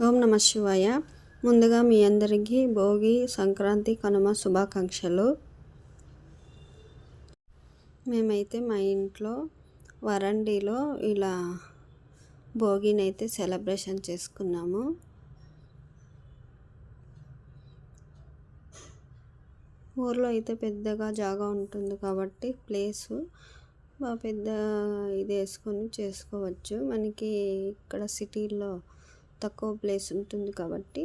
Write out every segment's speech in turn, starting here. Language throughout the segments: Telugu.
ఓం నమ శివాయ. ముందుగా మీ అందరికీ భోగి సంక్రాంతి కనుమ శుభాకాంక్షలు. మేమైతే మా ఇంట్లో వరండీలో ఇలా భోగిని అయితే సెలబ్రేషన్ చేసుకున్నాము. ఊర్లో అయితే పెద్దగా జాగా ఉంటుంది కాబట్టి ప్లేసు పెద్ద ఇది వేసుకొని చేసుకోవచ్చు. మనకి ఇక్కడ సిటీలో తక్కువ ప్లేస్ ఉంటుంది కాబట్టి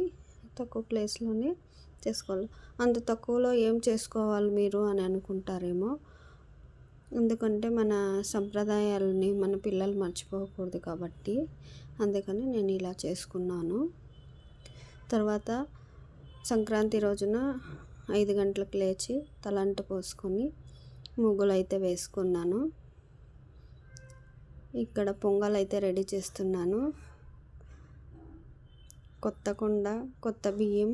తక్కువ ప్లేస్లోనే చేసుకోవాలి. అంత తక్కువలో ఏం చేసుకోవాలి మీరు అని అనుకుంటారేమో. ఎందుకంటే మన సంప్రదాయాలని మన పిల్లలు మర్చిపోకూడదు కాబట్టి అందుకని నేను ఇలా చేసుకున్నాను. తర్వాత సంక్రాంతి రోజున ఐదు గంటలకు లేచి తలంట పోసుకొని ముగ్గులు అయితే వేసుకున్నాను. ఇక్కడ పొంగల్ అయితే రెడీ చేస్తున్నాను. కొత్త కుండ కొత్త బియ్యం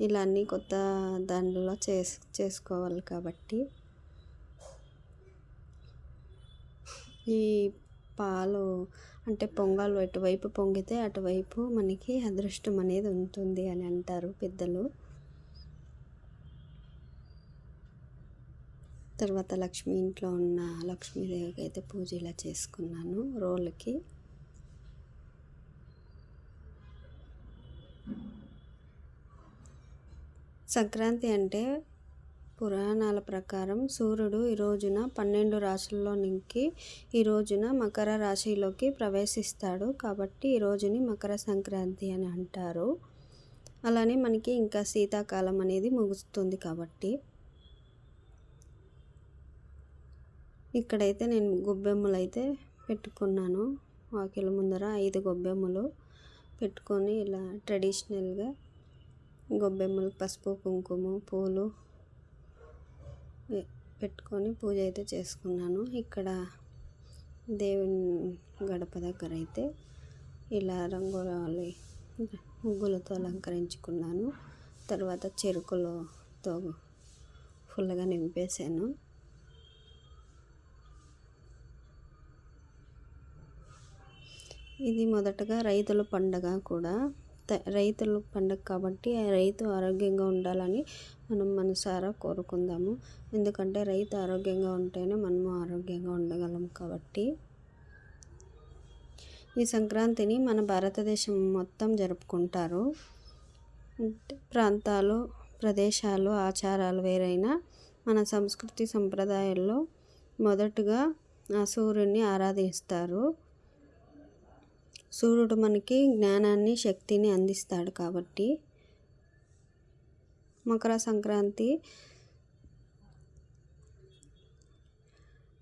ఇలా అన్నీ కొత్త దాంట్లో చేసు చేసుకోవాలి కాబట్టి. ఈ పాలు అంటే పొంగల్ ఎటువైపు పొంగితే అటువైపు మనకి అదృష్టం అనేది ఉంటుంది అని అంటారు పెద్దలు. తర్వాత లక్ష్మి ఇంట్లో ఉన్న లక్ష్మీదేవికి అయితే పూజ ఇలా చేసుకున్నాను రోళ్ళకి సంక్రాంతి అంటే పురాణాల ప్రకారం సూర్యుడు ఈ రోజున పన్నెండు రాశుల్లో నింకి ఈ రోజున మకర రాశిలోకి ప్రవేశిస్తాడు. కాబట్టి ఈ రోజుని మకర సంక్రాంతి అని అంటారు. అలానే మనకి ఇంకా శీతాకాలం అనేది ముగుస్తుంది కాబట్టి. ఇక్కడైతే నేను గొబ్బెమ్మలు అయితే పెట్టుకున్నాను. వాకిల ముందర ఐదు గొబ్బెమ్మలు పెట్టుకొని ఇలా ట్రెడిషనల్గా గొబ్బెమ్మలు పసుపు కుంకుమ పూలు పెట్టుకొని పూజ అయితే చేసుకున్నాను. ఇక్కడ దేవుని గడప దగ్గర అయితే ఇలా రంగులు ముగ్గులతో అలంకరించుకున్నాను. తర్వాత చెరుకులతో ఫుల్గా నింపేశాను. ఇది మొదటగా రైతుల పండగ కూడా. రైతుల పండుగ కాబట్టి రైతు ఆరోగ్యంగా ఉండాలని మనం మనసారా కోరుకుందాము. ఎందుకంటే రైతు ఆరోగ్యంగా ఉంటేనే మనము ఆరోగ్యంగా ఉండగలం కాబట్టి. ఈ సంక్రాంతిని మన భారతదేశం మొత్తం జరుపుకుంటారు. ప్రాంతాలు ప్రదేశాలు ఆచారాలు వేరైనా మన సంస్కృతి సంప్రదాయాల్లో మొదటగా ఆ సూర్యుడిని ఆరాధిస్తారు. సూర్యుడు మనకి జ్ఞానాన్ని శక్తిని అందిస్తాడు కాబట్టి మకర సంక్రాంతి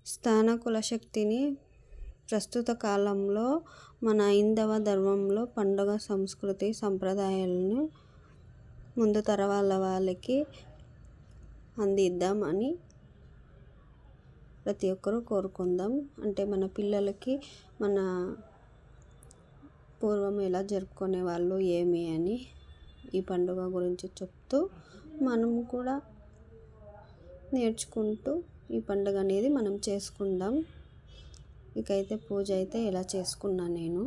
స్థాన శక్తిని ప్రస్తుత కాలంలో మన ఐందవ ధర్మంలో పండుగ సంస్కృతి సంప్రదాయాలను ముందు తరవాల వాళ్ళకి అందిద్దామని ప్రతి ఒక్కరూ కోరుకుందాం. అంటే మన పిల్లలకి మన పూర్వం ఎలా జరుపుకునే వాళ్ళు ఏమి అని ఈ పండుగ గురించి చెప్తూ మనం కూడా నేర్చుకుంటూ ఈ పండుగ అనేది మనం చేసుకుందాం. ఇకైతే పూజ అయితే ఎలా చేసుకున్నా నేను.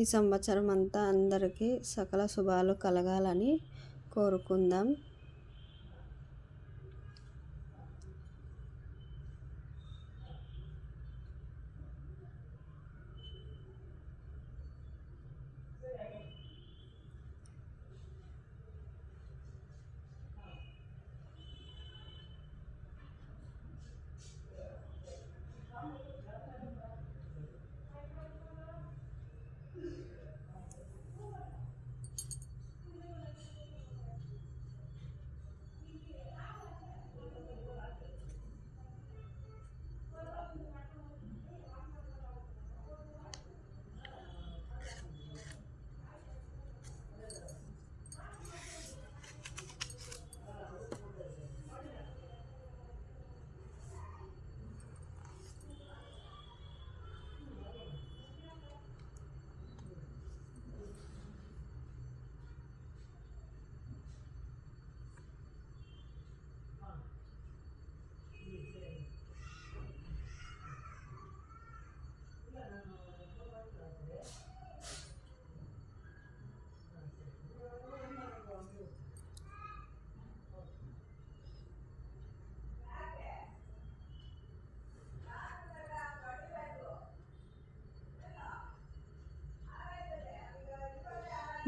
ఈ సంవత్సరం అంతా అందరికీ సకల శుభాలు కలగాలని కోరుకుందాం.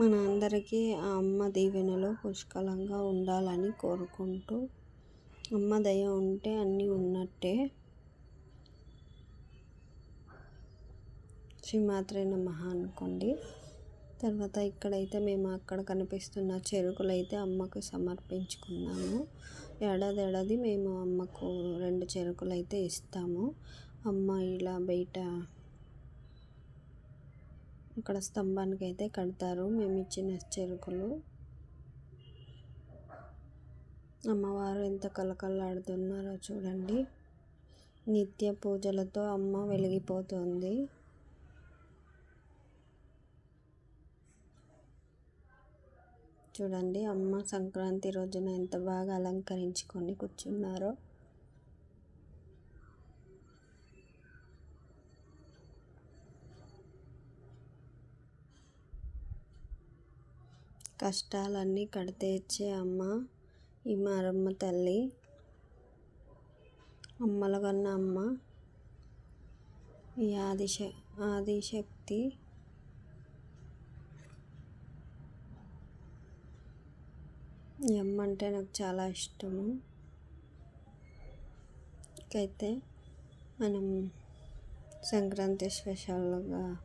మన అందరికీ ఆ అమ్మ దీవెనలో పుష్కలంగా ఉండాలని కోరుకుంటూ అమ్మ దయ ఉంటే అన్నీ ఉన్నట్టే. శ్రీమాత్రే నమః అనుకోండి. తర్వాత ఇక్కడైతే మేము అక్కడ కనిపిస్తున్న చెరుకులు అయితే అమ్మకు సమర్పించుకున్నాము. ఏడాది ఏడాది మేము అమ్మకు రెండు చెరుకులు అయితే ఇస్తాము. అమ్మ ఇలా బయట అక్కడ స్తంభానికి అయితే కడతారు. మేము ఇచ్చిన చెరుకులు అమ్మవారు ఎంత కలకలాడుతున్నారో చూడండి. నిత్య పూజలతో అమ్మ వెలిగిపోతుంది. చూడండి అమ్మ సంక్రాంతి రోజున ఎంత బాగా అలంకరించుకొని కూర్చున్నారో. కష్టాలన్నీ కడితేచ్చే అమ్మ ఈ మారమ్మ తల్లి. అమ్మల కన్న అమ్మ ఈ ఆదిశ ఆదిశక్తి. ఈ అమ్మ అంటే నాకు చాలా ఇష్టము. అయితే మనం సంక్రాంతి స్పెషల్గా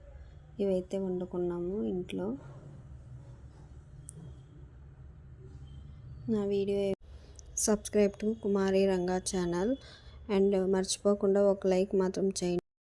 ఇవైతే వండుకున్నాము ఇంట్లో. నా video subscribe to Kumari Ranga channel. And మర్చిపోకుండా ఒక లైక్ మాత్రం చేయండి.